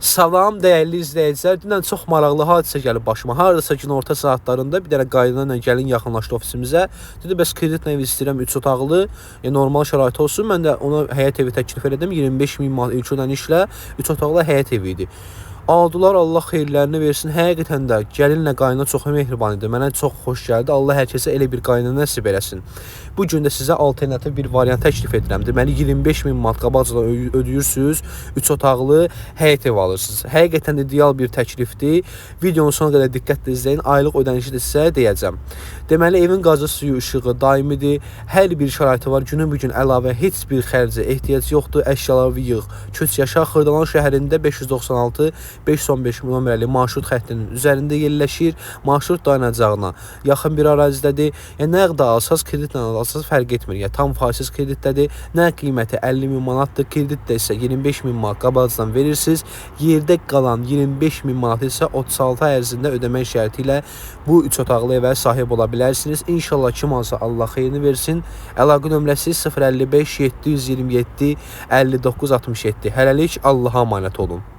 Salam dəyərli izləyicilər. Dünən çox maraqlı hadisə gəlib başıma. Hardasa günorta saatlarında bir dənə qaydanla gəlin yaxınlaşdı ofisimizə. Dedi bəs kreditlə ev istəyirəm 3 otaqlı, e, normal şərait olsun. Mən də ona həyət evi təklif elədim. 25 min manat ilk ödənişlə 3 otaqlı həyət evi idi. Aldılar Allah xeyirlərini versin. Həqiqətən də gəlinlə qayna çox mehriban idi. Mənə çox xoş gəldi. Allah hər kəsə elə bir qayna nəsib eləsin. Bu gün də sizə alternativ bir variant təklif edirəm. Deməli 25 min manat qabaqcadan ödəyirsiniz, 3 otaqlı həyət evi alırsınız. Həqiqətən ideal bir təklifdir. Videonun sonuna qədər diqqətlə izləyin. Aylıq ödənişi də sizə deyəcəm. Deməli evin qazı suyu, işığı daimidir. Hər bir şəraiti var. Günün bu gün əlavə heç bir xərcə ehtiyac yoxdur. Əşyaları yığ. Köç yaşa Xırdalan şəhərində 596 515 nömrəli marşrut xəttinin üzərində yerləşir. Marşrut dayanacağına yaxın bir ərazidədir. Yəni nəqd alsaz, kreditlə alsaz fərq etmir. Yəni tam faizsiz kreditdədir. Nəqd qiyməti 50 min manatdır, kreditdə isə 25 min manat qabaqcadan verirsiniz. Yerdə qalan 25 min manat isə 36 ay ərzində ödəmək şərti ilə bu 3 otaqlı evə sahib ola bilərsiniz. İnşallah kim alsa Allah xeyrini versin. Əlaqə nömrəsi 055 727 59 67. Hələlik Allaha əmanət olun.